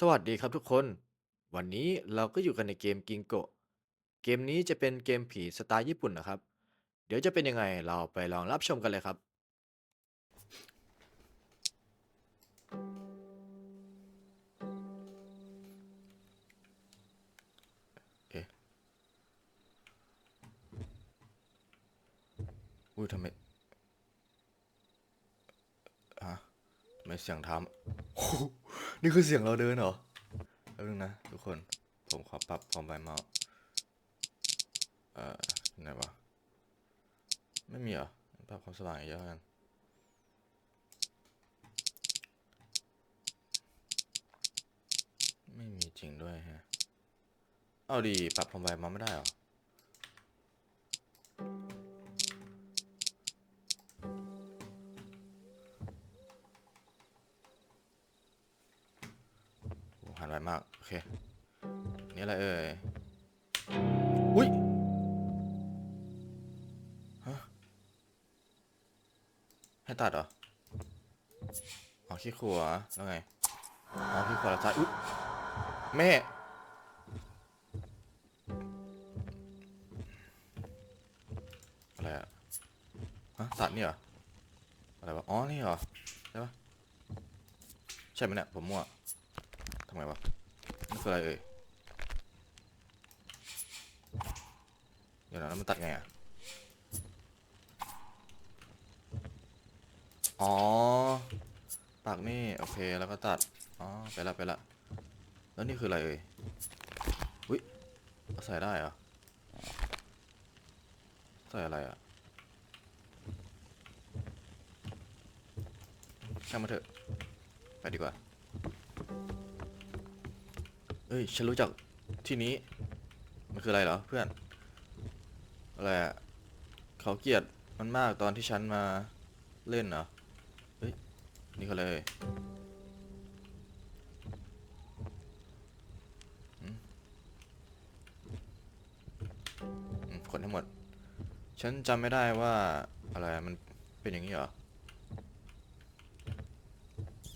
สวัสดีครับทุกคน วันนี้เราก็อยู่กันในเกมกิงโกะ เกมนี้จะเป็นเกมผีสไตล์ญี่ปุ่นนะครับ เดี๋ยวจะเป็นยังไงเราไปลองรับชมกันเลยครับ เอ๊ะอุ้ยทำไมฮะทำ ไมเสียงทำโอ้โหนี่คือเสียงเราเดินเหรอแป๊บนึงนะทุกคน ผมขอปรับความไวเมาส์เอ่อไหนวะ ไม่มีเหรอ ปรับความสว่างเยอะกันไม่มีจริงด้วยฮะ เอาดีปรับความไวเมาส์ไม่ได้เหรอ ขัวแล้วไงอ๋อขี้ขัวแล้วซ้ายอุ๊ยแม่ อะไรอะฮะสัตัดนี่เหรอ อะไรวะ อ๋อ นี่เหรอ ใช่ปะใช่ไหมเนี่ย ผมมั่วทำไงวะนี่คืออะไรเอ่ย เดี๋ยวนะแล้วมันตัดไงอะอ๋อ ปากนี่โอเคแล้วก็ตัด อ๋อ ไปละไปละ แล้วนี่คืออะไรเอ่ยอุ้ยใส่ได้เหรอ ใส่อะไรอะช่างมาเถอะ ไปดีกว่า เอ้ย ฉันรู้จักที่นี้ มันคืออะไรเหรอเพื่อน อะไรอะเขาเกลียดมันมากตอนที่ฉันมาเล่นเหรอ นี่เขาเลยอืมอืมคนทั้งหมด ฉันจำไม่ได้ว่า อะไรมันเป็นอย่างนี้เหรอ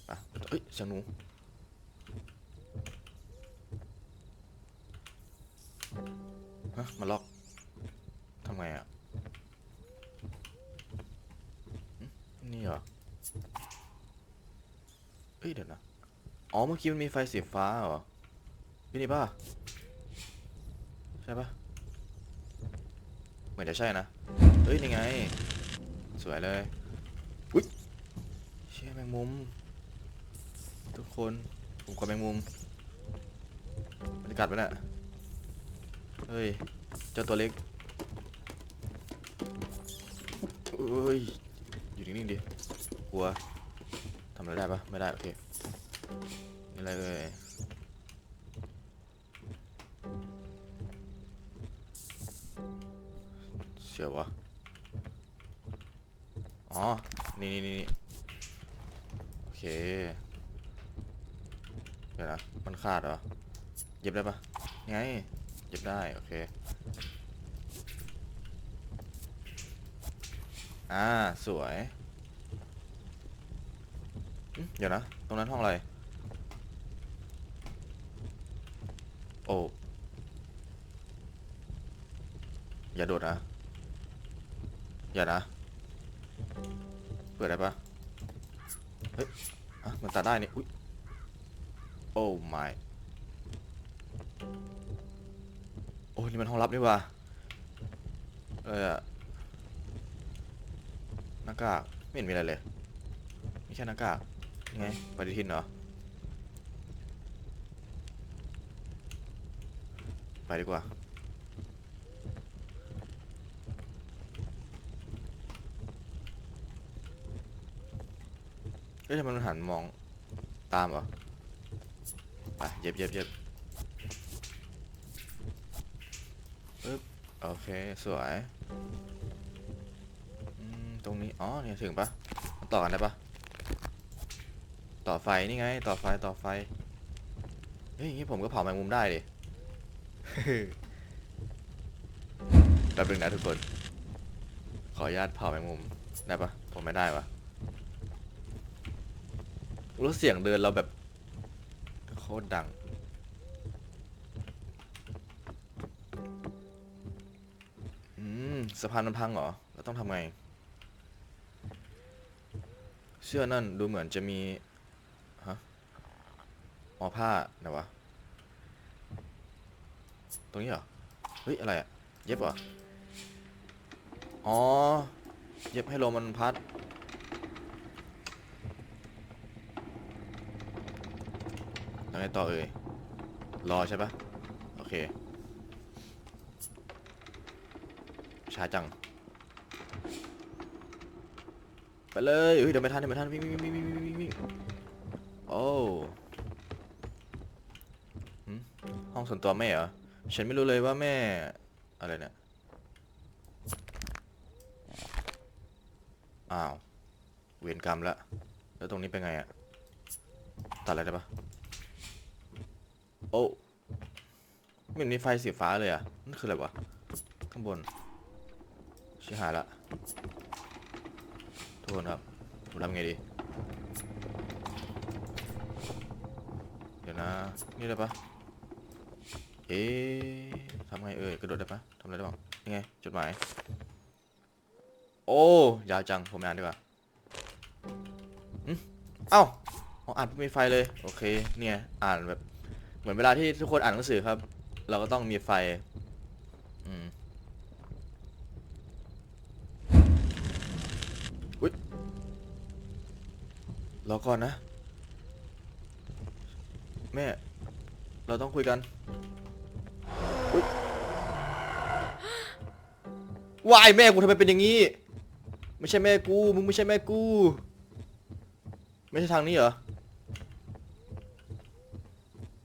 อะเอ้ยเสียงหนูฮะมาล็อกทำไงอะนี่เหรอ เฮ้ยเดี๋ยวนะ อ๋อเมื่อกี้มันมีไฟสีฟ้าเหรอพี่นี่ป่ะ ใช่ป่ะ เหมือนจะใช่นะ เฮ้ยนี่ไง สวยเลย อุ้ยเชี่ยแมงมุม ทุกคนผมกลัวแมงมุมบรรยากาศไปะเนี่ยเฮ้ย เจ้าตัวเล็กเอ้ย อยู่นิ่งๆดิ กลัวำอะไรได้ปะไม่ได้โอเคนี่อะไรเอ่ยเสียววะอ๋อนี่นี่นี่นี่โอเค เดี๋ยวนะ มันขาดเหรอ เย็บได้ปะไง เย็บได้ โอเค อ่า สวยอืม เดี๋ยวนะ ตรงนั้นห้องอะไร โอ้ อย่าโดดนะ อย่านะ เปิดได้ปะเฮ้ยอะมันตัดได้นี่ อุ้ย โอ้ my โอ้ยนี่มันห้องลับนี่ว่าเอออะหน้ากากไม่เห็นมีอะไรเลย มีแค่หน้ากาก ไงปฏิทินเหรอ ไปดีกว่าเฮ้ยทำไมมันหันมองตามเหรอ ไปเย็บเย็บเย็บปึ๊บโอเค สวยอืมตรงนี้ อ๋อ เนี่ย ถึงปะมันต่อกันได้ปะ ต่อไฟนี่ไง ต่อไฟต่อไฟเฮ้ยอย่างงี้ผมก็เผาแมงมุมได้ดิแป๊บนึงนะทุกคน ขออนุญาตเผาแมงมุมได้ปะผมไม่ได้ปะรู้เสียงเดินเราแบบขอตรดัง อืมสะพานมันพังเหรอแล้วต้องทำไงเสื้อนั่นดูเหมือนจะมี อ๋อผ้าไหนวะ ตรงนี้เหรอ เฮ้ย อะไรอะเย็บเหรอ อ๋อ เย็บให้ลมมันพัดแล้วไงต่อเอ่ย รอใช่ปะโอเค ช้าจัง ไปเลยเฮ้ยเดี๋ยวไม่ทันเดี๋ยวไม่ทันวิ่งวิ่งวิ่งวิ่งวิ่งวิ่งโอ้หึห้ องส่วนตัวแม่เหรอ ฉันไม่รู้เลยว่าแม่ อะไรเนี่ย อ้าว เวรกรรมละ แล้วตรงนี้เป็นไงอะตัดอะไรได้ปะโอ้ไมันมีไฟสีฟ้าเลยอะนั่นคืออะไรวะ ข้างบน ชิหายละ ทุกคนครับผมทำไงดี เดี๋ยวนะ นี่ได้ปะ เอ๊ะทำไงเอ่ยกระโดดได้ปะทำอะไรได้บ้างนี่ไงจดหมาย โอ้ยาวจังผมอ่านดีกว่าเอ้าอ่านปุ๊บมีไฟเลย โอเค เนี่ย อ่านแบบ เหมือนเวลาที่ทุกคนอ่านหนังสือครับ เราก็ต้องมีไฟ อืมรอก่อนนะ แม่ เราต้องคุยกัน วายแม่กูทำไมเป็นอย่างนี้ ไม่ใช่แม่กู มึงไม่ใช่แม่กู ไม่ใช่ทางนี้เหรอ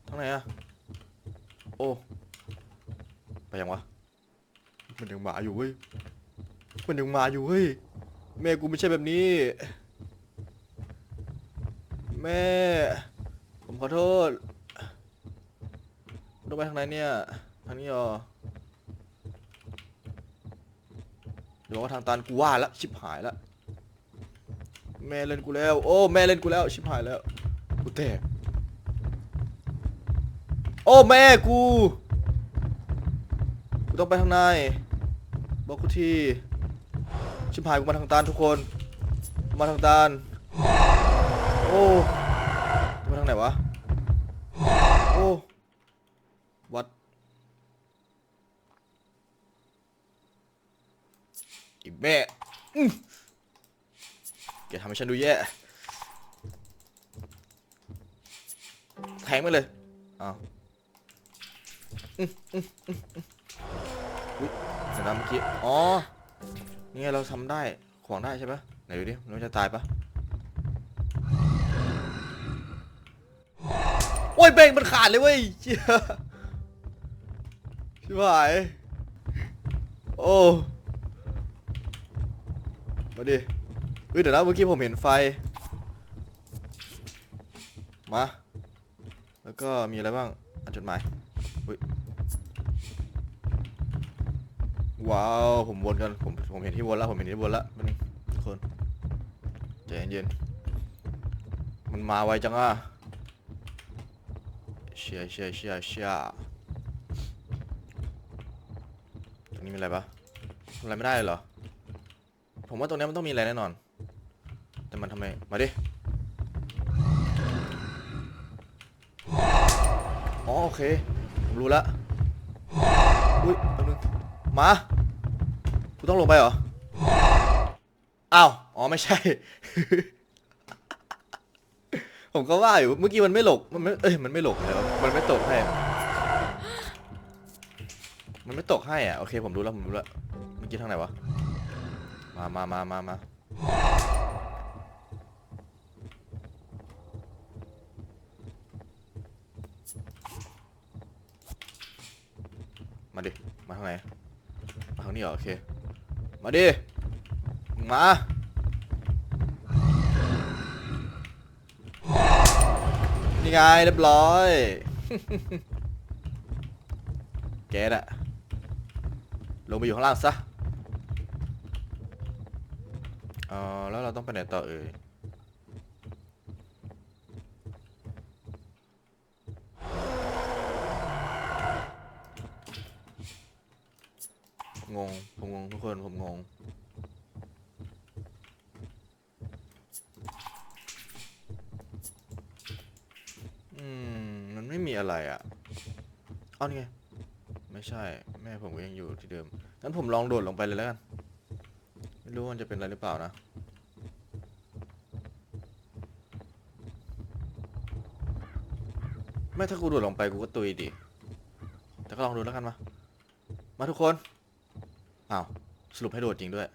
ทางไหนอะโอ้ ไปยังวะ มันยังมาอยู่เว้ย มันยังมาอยู่เว้ย แม่กูไม่ใช่แบบนี้ แม่ ผมขอโทษ ต้องไปทางไหนเนี่ยทางนี้เหรอเดี๋ยวว่าทางตันกูว่าแล้วชิบหายแล้วแม่เล่นกูแล้ว โอ้แม่เล่นกูแล้วชิบหายแล้วกูแตกโอ้แม่กูกูต้องไปทางในบอกกูทีชิบหายกูมาทางตันทุกคนมาทางตันโอ้มาทางไหนวะ โอ้ วัด อี แม่อื้อแกทำให้ฉันดูแย่ แทงไปเลยอ้าวอื้ออื้ออื้ออื้ออุ๊ยเดี๋ยวนะเมื่อกี้ อ๋อ นี่ไงเราทำได้ ขวางได้ใช่ปะไหนดูดิมันจะตายปะโอ้ยเบรกมันขาดเลยเว้ยเชี่ยชิบหาย โอ้ มาดิเฮ้ยเดี๋ยวนะเมื่อกี้ผมเห็นไฟ มา แล้วก็มีอะไรบ้างอันจดหมายเฮ้ยว้าว ผมวนกันผมผมเห็นที่วนแล้วผมเห็นที่วนแล้วมันทุกคนใจเย็นๆมันมาไวจังอะเชียเชียเชียเชียตรงนี้มีอะไรปะทำอะไรไม่ได้เหรอ ผมว่าตรงนี้มันต้องมีอะไรแน่นอน แต่มันทำไม มาดิ อ๋อโอเค ผมรู้ละ อุ้ยแป๊บนึงมากูต้องลงไปเหรอ อ้าว อ๋อไม่ใช่ ผมก็ว่าอยู่ เมื่อกี้มันไม่หลก มันไม่ เอ้ย มันไม่หลกเลยวมันไม่ตกให้มันไม่ตกให้อะ โอเค ผมรู้แล้ว ผมรู้แล้ว เมื่อกี้ทางไหนวะ มามามามามามาดิ มาทางไหน มาทางนี้เหรอ โอเค มาดิมึงมานี่ไงเรียบร้อย แกน่ะลงไปอยู่ข้างล่างซะ แล้วเราต้องไปไหนต่อเอ่ยงง ผมงงทุกคนผมงง อืม มันไม่มีอะไรอะ่ะเอานี่ไง ไม่ใช่ แม่ผมก็ยังอยู่ที่เดิม งั้นผมลองโดดลงไปเลยแล้วกัน ไม่รู้มันจะเป็นอะไรหรือเปล่านะ ไม่ถ้ากูโดดลงไปกูก็ตุยดิแต่ก็ลองดูแล้วกันมา มาทุกคนอ้าวสรุปให้โดดจริงด้วย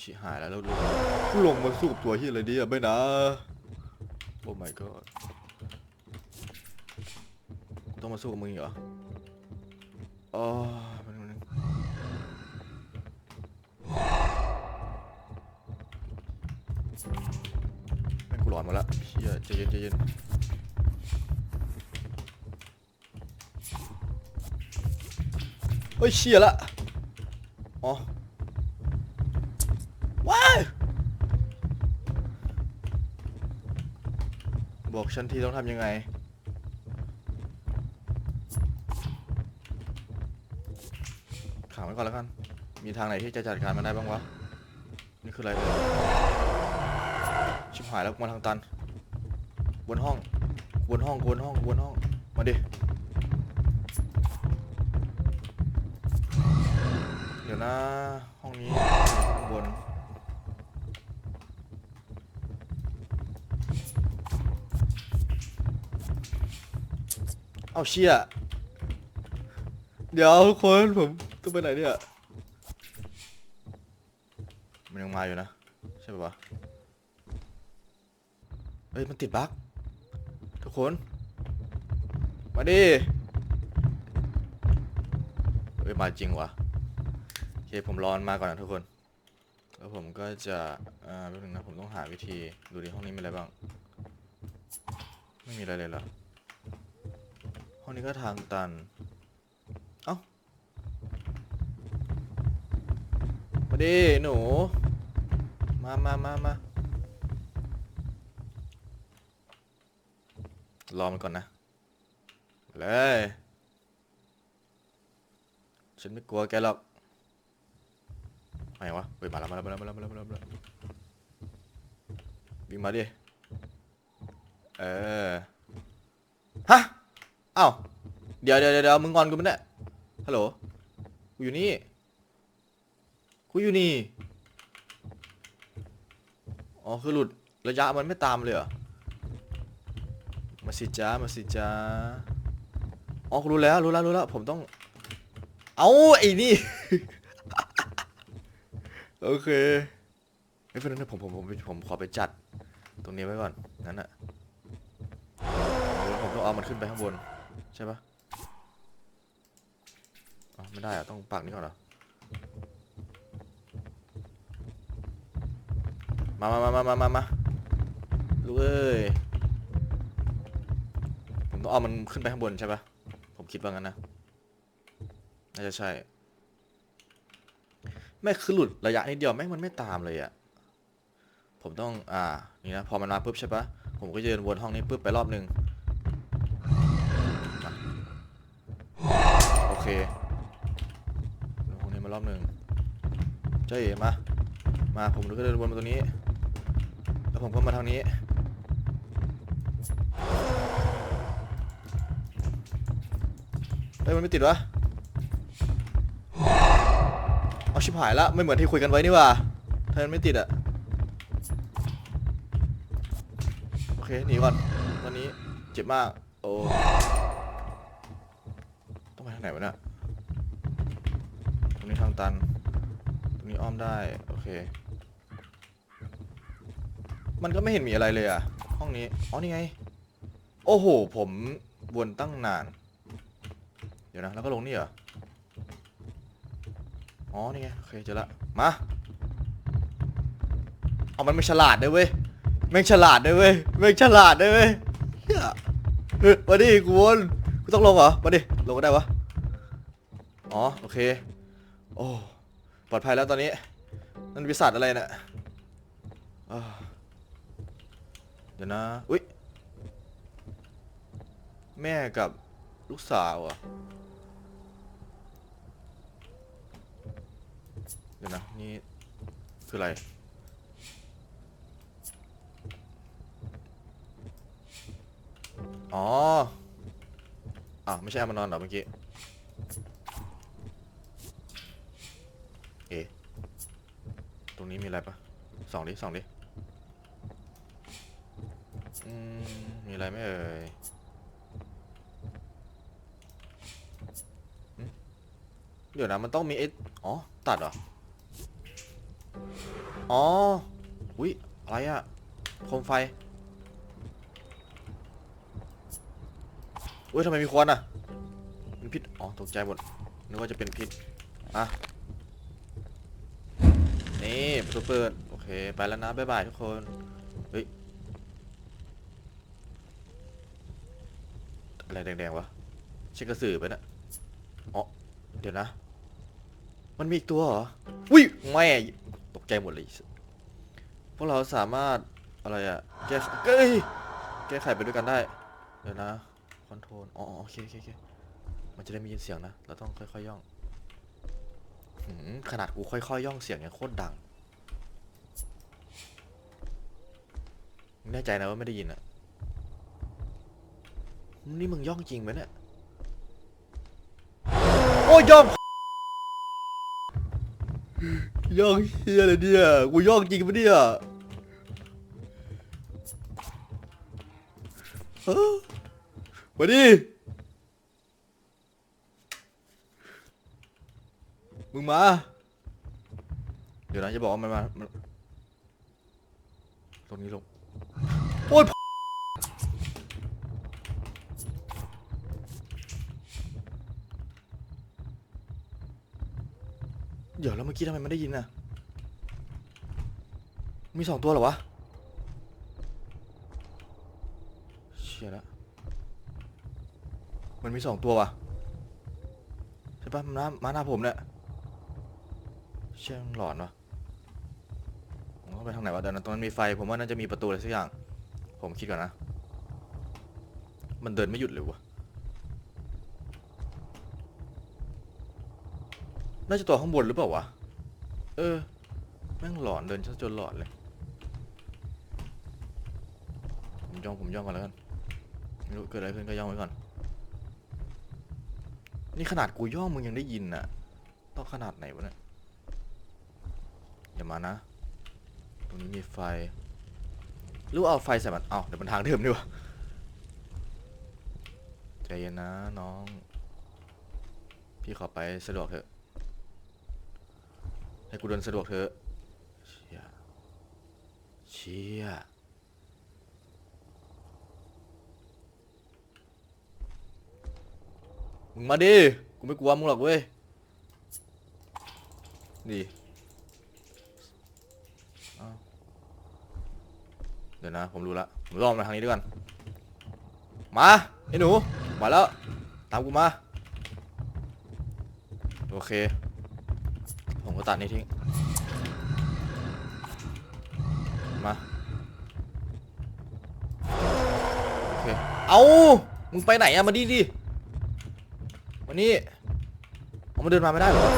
ชิหายแล้วแล้วดูลงมาสู้กับตัวที่อะไรดีอะไม่นะ โอ้ my god กูต้องมาสู้กับมึงเหรออ๋อแป๊บนึงแป๊บนึงแม่งกูหลอนมาแล้วเฮียใจเย็นใจเย็น เฮ้ยเชี่ยละอ๋อว้ายบอกฉันทีต้องทำยังไงขังไว้ก่อนแล้วกัน มีทางไหนที่จะจัดการมันได้บ้างวะ นี่คืออะไร ชิบหายแล้วมาทางตัน บนห้อง บนห้อง บนห้อง บนห้อง มาดิ เดี๋ยว นะ ห้องนี้ข้างบนเอาเชี่ยเดี๋ยวทุกคนผมต้องไปไหนเนี่ยมันยังมาอยู่นะ ใช่ปะวะเฮ้ยมันติดบั๊กทุกคน มาดิเฮ้ยมาจริงวะ เคผมรอนมาก่อนนะทุกคน แล้วผมก็จะอ่าแป๊บนึงนะผมต้องหาวิธีดูดิห้องนี้มีอะไรบ้าง ไม่มีอะไรเลยเหรอ ห้องนี้ก็ทางตัน เอ้า มาดิหนู มามามามา รอมันก่อนนะ เลย ฉันไม่กลัวแกหรอก ไม่วะเฮ้ยมาแล้วมาแล้วมาแล้วมาแล้วมาแล้วมาแล้วมาแล้ววิ่งมาดิ เออ ฮะอ้าวเดี๋ยวเดี๋ยวเดี๋ยวมึงงอนกูมั้ยเนี่ยฮัลโหล กูอยู่นี่ กูอยู่นี่ อ๋อ คือหลุดระยะมันไม่ตามเลยเหรอ มาสิจ้ามาสิจ้าอ๋อ รู้แล้ว รู้แล้ว รู้แล้ว ผมต้อง เอาไอ้นี่ โอเคไอ้เพื่อนผมผมผมผมขอไปจัด ตรงนี้ไว้ก่อนงั้นอะผมต้องเอามันขึ้นไปข้างบน ใช่ปะอ๋อไม่ได้อะต้องปักนี้ก่อนเหรอมามามามามามามาลูกเอ้ย ผมต้องเอามันขึ้นไปข้างบนใช่ปะผมคิดว่างั้นนะ น่าจะใช่ ไม่คือหลุดระยะนิดเดียวแม่งมันไม่ตามเลยอะผมต้องอ่านี่นะพอมันมาปุ๊บใช่ปะผมก็เดินวนห้องนี้ปุ๊บไปรอบนึงโอเคเดินห้องนี้มารอบนึงเจ๊มามาผมก็เดินวนมาตรงนี้ แล้วผมก็มาทางนี้เฮ้ยมันไม่ติดวะ เอาชิบหายละไม่เหมือนที่คุยกันไว้นี่หว่าถ้ามันไม่ติดอะโอเคหนีก่อนตอนนี้เจ็บมาก โอ้ต้องไปทางไหนวะเนี่ยตรงนี้ทางตัน ตรงนี้อ้อมได้ โอเค มันก็ไม่เห็นมีอะไรเลยอะห้องนี้ อ๋อนี่ไง โอ้โห ผมวนตั้งนาน เดี๋ยวนะ แล้วก็ลงนี่เหรอ อ๋อ นี่ไง โอเค เจอละ มา เอามันไม่ฉลาดด้วยเว้ย แม่งฉลาดด้วยเว้ย แม่งฉลาดด้วยเว้ยเหี้ยเฮ้ยมาดิกูวนกูต้องลงเหรอ มาดิ ลงก็ได้วะ อ๋อ โอเค โอ้ ปลอดภัยแล้วตอนนี้ นั่นวิสัทอะไรเนี่ยอ้าวเดี๋ยวนะ อุ๊ยแม่กับลูกสาวอะ เดี๋ยวนะ นี่ คืออะไร อ๋อ อ่าวไม่ใช่เอามานอนเหรอเมื่อกี้ เอะตรงนี้มีอะไรปะสองดิสองดิ อืม มีอะไรไหมเอ่ยเดี๋ยวนะมันต้องมีไอ้อ๋อ ตัดเหรอ อ๋อ อุ้ยอะไรอะโคมไฟอุ้ยทำไมมีควันอะมีพิษ อ๋อ ตกใจหมด นึกว่าจะเป็นพิษ อะ นี่ประตูเปิด โอเค ไปแล้วนะ บ๊ายบายทุกคน เฮ้ย อะไรแดงๆวะใช่กระสือไปนะอ๋อ เดี๋ยวนะ มันมีอีกตัวเหรอวิแม่ ตกใจหมดเลย พวกเราสามารถอะไรอะแก้ไขเอ้ยแก้ไขไปด้วยกันได้ เดี๋ยวนะคอนโทรลอ๋อโอเคโอเคโอเคมันจะได้ไม่ยินเสียงนะ เราต้องค่อยๆย่องขนาดกูค่อยๆย่องเสียงยังโคตรดังแน่ใจนะว่าไม่ได้ยินอะนี่มึงย่องจริงไหมเนี่ย โอ้ยย่อง ย่องเฮียอะไรเนี่ยกูย่องจริงปะเนี่ยมาดิมึงมา เดี๋ยวนะจะบอกว่ามันมามันตรงนี้ลง โอ้ย เดี๋ยวแล้วเมื่อ กี้ทำไมไม่ได้ยินน่ะ มีสองตัวเหรอวะ เชี่ยละ มันมีสองตัววะใช่ปะมันมาหน้าผมเนี่ยเชี่ยหลอนวะผมต้องไปทางไหนวะเดี๋ยวนะตรงนั้นมีไฟ ผมว่าน่าจะมีประตูอะไรสักอย่าง ผมคิดก่อนนะ มันเดินไม่หยุดเลยวะน่าจะตัวข้างบนหรือเปล่าวะ เออ แม่งหลอนเดินซะจนหลอนเลย ผมย่องผมย่องก่อนแล้วกันไม่รู้เกิดอะไรขึ้นก็ย่องไว้ก่อน นี่ขนาดกูย่องมึงยังได้ยินน่ะ ต้องขนาดไหนวะเนี่ย อย่ามานะ ตรงนี้มีไฟรือว่าเอาไฟใส่มัน เอาเดี๋ยวมันทางเดิมดีกว่าใจเย็นนะน้อง พี่ขอไปสะดวกเถอะ ให้กูเดินสะดวกเถอะเชี่ยเชี่ยมึงมาดิ กูไม่กลัวมึงหรอกเว้ย นี่อ้าวเดี๋ยวนะ ผมรู้ละผมลองมาทางนี้ด้วยกัน มาไอ้หนู มาแล้ว ตามกูมา โอเค ผมก็ตัดนี้ทิ้ง มา โอเค เอามึงไปไหนอะมาดิดิมานี่เอามาเดินมาไม่ได้เหรอ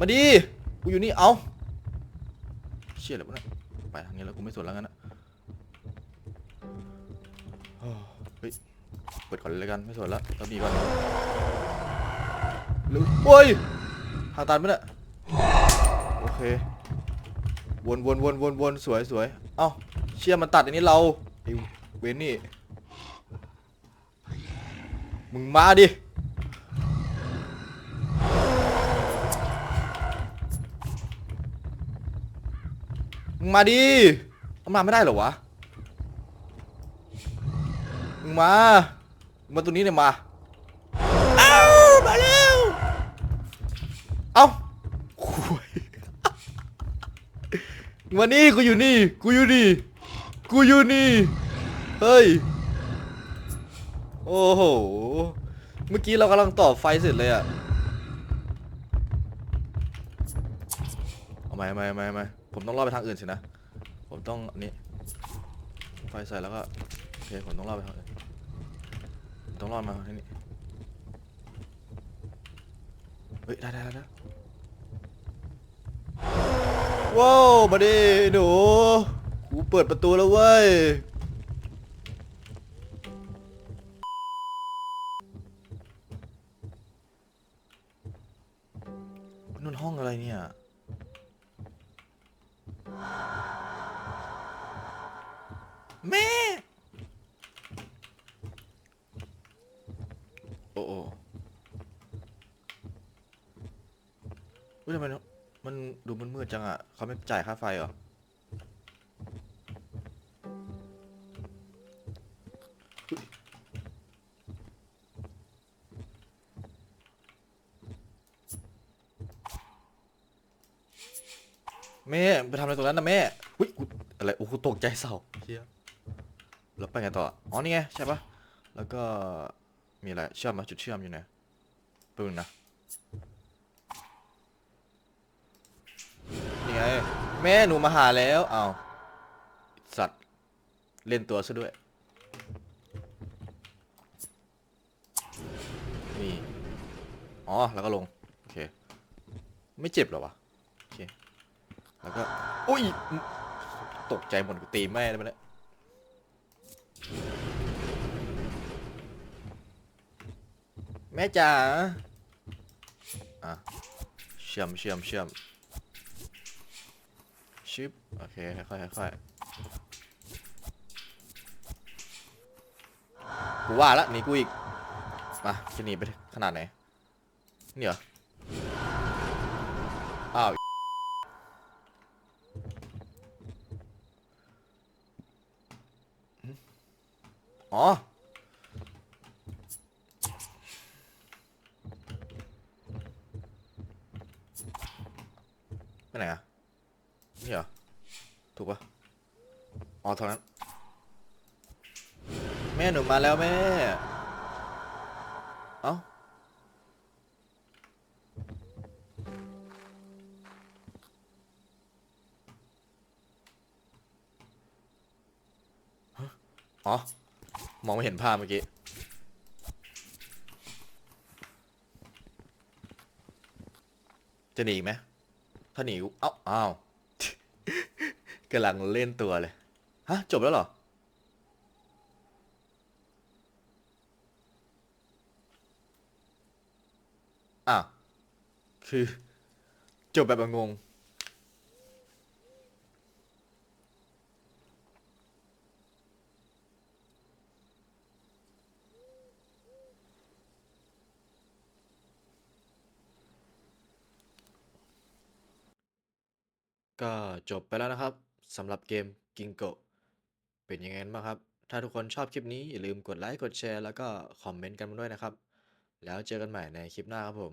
มาดิ กูอยู่นี่ เอาเชี่ยอะไรวะเนี่ยไปทางนี้แล้วกูไม่สนแล้วงั้นอะเฮ้ย เปิดก่อนเลยกัน ไม่สนแล้วตอนนี้ก่อน หรือโอ้ยทางตันปะเนี่ยโอเค วนวนวนวนวนสวยสวยเอ้าเชี่ยมันตัดอันนี้เราไอ้เวนนี่มึงมาดิมึงมาดิมาไม่ได้เหรอวะ มึงมามึงมาตัวนี้เนี่ยมา เอ้ามาเร็ว เอ้าคุย มานี่กูอยู่นี่ กูอยู่นี่ กูอยู่นี่ เฮ้ย โอ้โห เมื่อกี้เรากำลังต่อไฟเสร็จเลยอะเอาไหมเอาไหมเอาไหมเอาไหมผมต้องล่อไปทางอื่นสินะ ผมต้องอันนี้ ไฟใส่แล้วก็โอเคผมต้องล่อไปทางอื่นผมต้องล่อมาที่นี่ เฮ้ยได้ได้ได้ได้ ว้าวมาดิหนูกูเปิดประตูแล้วเว้ยนั่นห้องอะไรเนี่ย แม่ โอ้โอ้ยทำไมเนอะ ดูมืดๆจังอะเขาไม่จ่ายค่าไฟเหรอ แม่ไปทำอะไรตรงนั้นนะแม่อุ้ยอุ๊ยอะไรโอ้โหตกใจเศร้าเฮียแล้วไปไงต่อ อ๋อ นี่ไง ใช่ปะแล้วก็มีอะไร เชื่อมมาจุดเชื่อมอยู่ไหนปึ้งนะ นี่ไง แม่หนูมาหาแล้วเอาสัตว์ เล่นตัวซะด้วย นี่ อ๋อ แล้วก็ลง โอเค ไม่เจ็บหรอวะ โอเค แล้วก็อุ้ย ตกใจหมดกูตีแม่ได้ไหมเนี่ยแม่จ๋าอะเชื่อมเชื่อมเชื่อม ชิปโอเคค่อยๆค่อยๆกูว่าละหนีกูอีก มาจะหนีไปขนาดไหน นี่เหรอ อ้าวอ๋อ ไปไหนอะนี่เหรอ ถูกปะอ๋อ เท่านั้น แม่หนูมาแล้วแม่ เอ้า อ๋อ มองไม่เห็นภาพเมื่อกี้ จะหนีไหมถ้าหนีกูเอ้าอ้าวกำลังเล่นตัวเลย ฮะ จบแล้วเหรออ้าวคือ จบแบบงง ก็จบไปแล้วนะครับสำหรับเกม Gingo เป็นยังไงกันบ้างครับ ถ้าทุกคนชอบคลิปนี้อย่าลืมกดไลค์กดแชร์แล้วก็คอมเมนต์กันมาด้วยนะครับ แล้วเจอกันใหม่ในคลิปหน้าครับผม